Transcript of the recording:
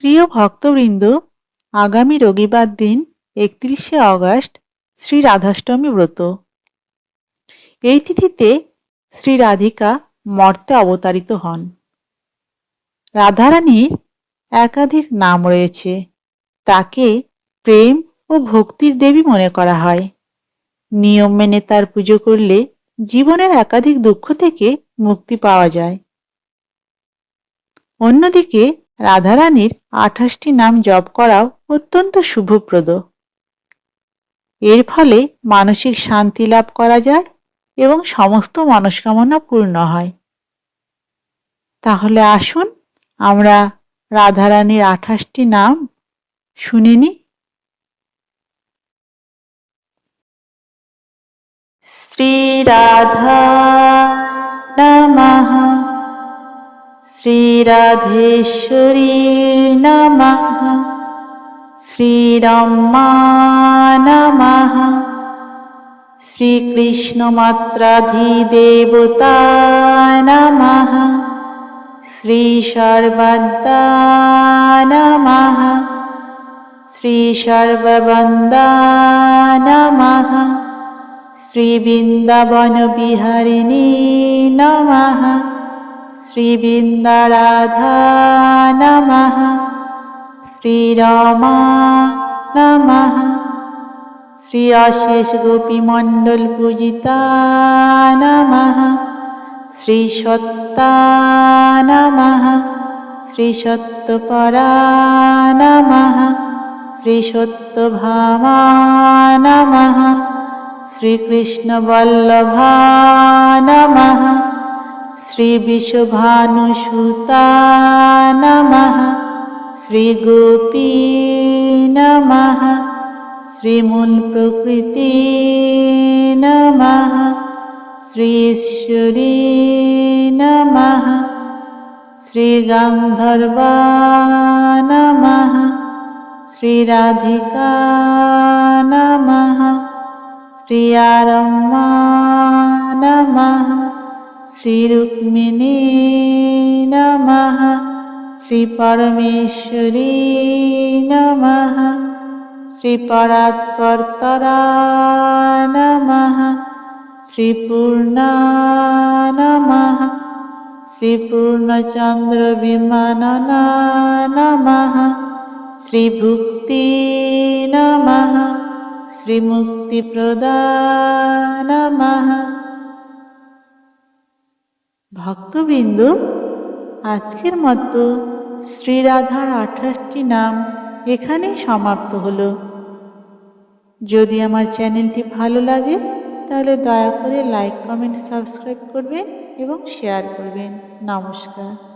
প্রিয় ভক্তবৃন্দ, আগামী রবিবার দিন একত্রিশে অগস্ট শ্রী রাধাষ্টমী ব্রত। এই তিথিতে শ্রী রাধিকা মর্তে অবতারিত হন। রাধারানীর একাধিক নাম রয়েছে। তাকে প্রেম ও ভক্তির দেবী মনে করা হয়। নিয়ম মেনে তার পুজো করলে জীবনের একাধিক দুঃখ থেকে মুক্তি পাওয়া যায়। অন্যদিকে রাধারানীর আঠাশটি নাম জপ করাও অত্যন্ত শুভপ্রদ। এর ফলে মানসিক শান্তি লাভ করা যায় এবং সমস্ত মনস্কামনা পূর্ণ হয়। তাহলে আসুন আমরা রাধারানীর আঠাশটি নাম শুনে নিই। শ্রীরাধা নমঃ শ্রীরাধেশ্বরী নম। শ্রীরম্মা নম। শ্রীকৃষ্ণমাত্রাধিদেবতা নম। শ্রীসর্বদা নম। শ্রীসর্বন্দা নম। শ্রীবৃন্দাবনবিহারিণী নমঃ। श्रीवृन्दाराधा नमः श्रीरामा नमः श्री आशीष गोपीमण्डल पूजिता नमः श्रीसत्ता नमः श्रीसत्यपरा नमः श्रीसत्यभामा नमः श्रीकृष्णवल्लभा नमः श्रीविश्वभानुसुता नमः श्रीगोपी नमः श्रीमूलप्रकृति नमः श्रीश्वरी नमः श्रीगन्धर्वा नमः श्रीराधिका नमः श्रीयारम्मा नमः श्रीरुक्मिणी नमः श्रीपरमेश्वरी नमः श्रीपरात्पर्तरा नमः श्रीपूर्णा नमः श्रीपूर्णचन्द्रविमानना नमः श्रीभुक्ति नमः श्रीमुक्तिप्रदा नमः ভক্তবৃন্দ, আজকের মতো শ্রীরাধার আঠাশটি নাম এখানেই সমাপ্ত হলো। যদি আমার চ্যানেলটি ভালো লাগে, তাহলে দয়া করে লাইক, কমেন্ট, সাবস্ক্রাইব করবেন এবং শেয়ার করবেন। নমস্কার।